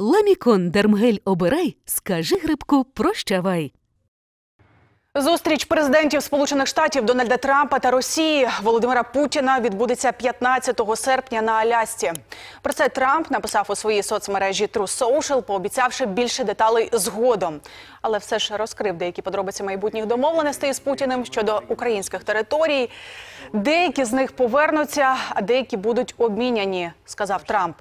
Ламікон Дермгель обирай, скажи грибку прощавай. Зустріч президентів Сполучених Штатів Дональда Трампа та Росії Володимира Путіна відбудеться 15 серпня на Алясці. Про це Трамп написав у своїй соцмережі True Social, пообіцявши більше деталей згодом. Але все ж розкрив деякі подробиці майбутніх домовленостей з Путіним щодо українських територій. Деякі з них повернуться, а деякі будуть обміняні, сказав Трамп.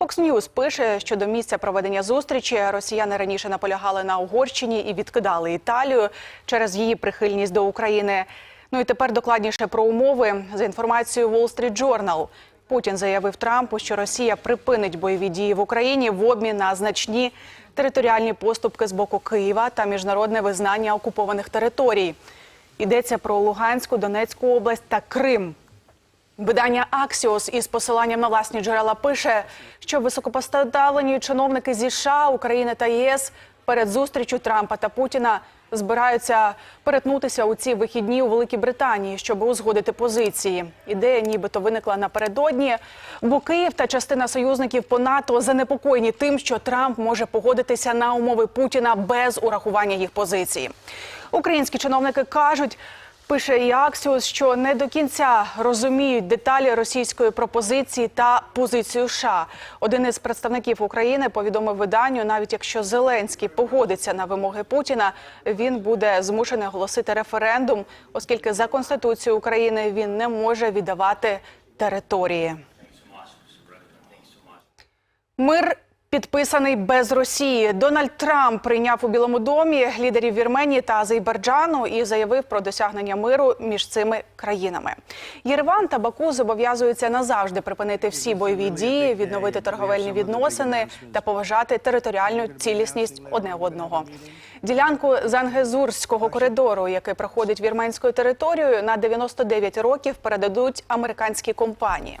Fox News пише, що до місця проведення зустрічі росіяни раніше наполягали на Угорщині і відкидали Італію через її прихильність до України. Ну і тепер докладніше про умови за інформацією Wall Street Journal. Путін заявив Трампу, що Росія припинить бойові дії в Україні в обмін на значні територіальні поступки з боку Києва та міжнародне визнання окупованих територій. Йдеться про Луганську, Донецьку область та Крим. Видання Аксіос із посиланням на власні джерела пише, що високопоставлені чиновники зі США, України та ЄС перед зустрічю Трампа та Путіна збираються перетнутися у ці вихідні у Великій Британії, щоб узгодити позиції. Ідея нібито виникла напередодні, бо Київ та частина союзників по НАТО занепокоєні тим, що Трамп може погодитися на умови Путіна без урахування їх позиції. Українські чиновники кажуть. Пише і Аксіос, що не до кінця розуміють деталі російської пропозиції та позицію США. Один із представників України повідомив виданню, навіть якщо Зеленський погодиться на вимоги Путіна, він буде змушений оголосити референдум, оскільки за конституцією України він не може віддавати території. Мир підписаний без Росії. Дональд Трамп прийняв у Білому домі лідерів Вірменії та Азербайджану і заявив про досягнення миру між цими країнами. Єреван та Баку зобов'язуються назавжди припинити всі бойові дії, відновити торговельні відносини та поважати територіальну цілісність одне одного. Ділянку Зангезурського коридору, який проходить вірменською територією, на 99 років передадуть американські компанії.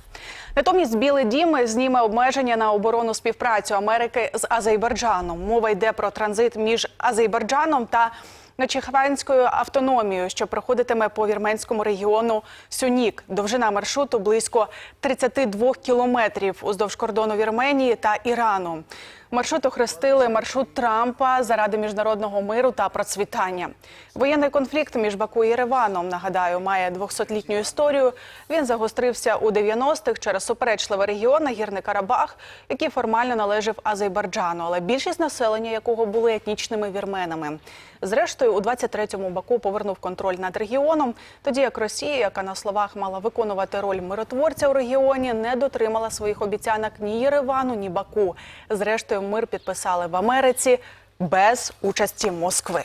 Натомість Білий Дім зніме обмеження на оборонну співпрацю Америки з Азербайджаном. Мова йде про транзит між Азербайджаном та Начихванською автономією, що проходитиме по вірменському регіону Сюнік. Довжина маршруту близько 32 кілометрів уздовж кордону Вірменії та Ірану. Маршрут охрестили маршрут Трампа заради міжнародного миру та процвітання. Воєнний конфлікт між Баку і Єреваном, нагадаю, має 200-літню історію. Він загострився у 90-х через суперечливий регіон Нагірний Карабах, який формально належав Азербайджану, але більшість населення якого були етнічними вірменами. Зрештою, у 23-му Баку повернув контроль над регіоном, тоді як Росія, яка на словах мала виконувати роль миротворця у регіоні, не дотримала своїх обіцянок ні Єревану, ні Баку. Зрештою, мир підписали в Америці без участі Москви.